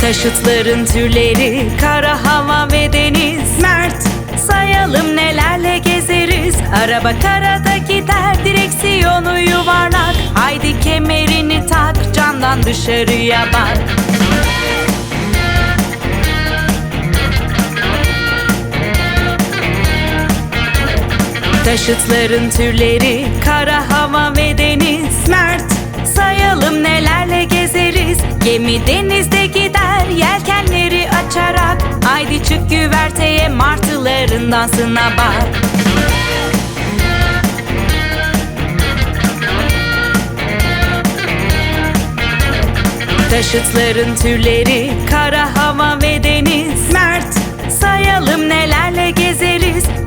Taşıtların türleri kara hava ve deniz. Mert sayalım nelerle gezeriz. Araba karada gider direksiyonu yuvarlak. Haydi kemerini tak camdan dışarıya bak Taşıtların türleri kara hava ve deniz. Mert. Sayalım nelerle gezeriz. Gemi denizde gider yelkenleri açarak. Haydi çık güverteye martıların dansına bak. Taşıtların türleri kara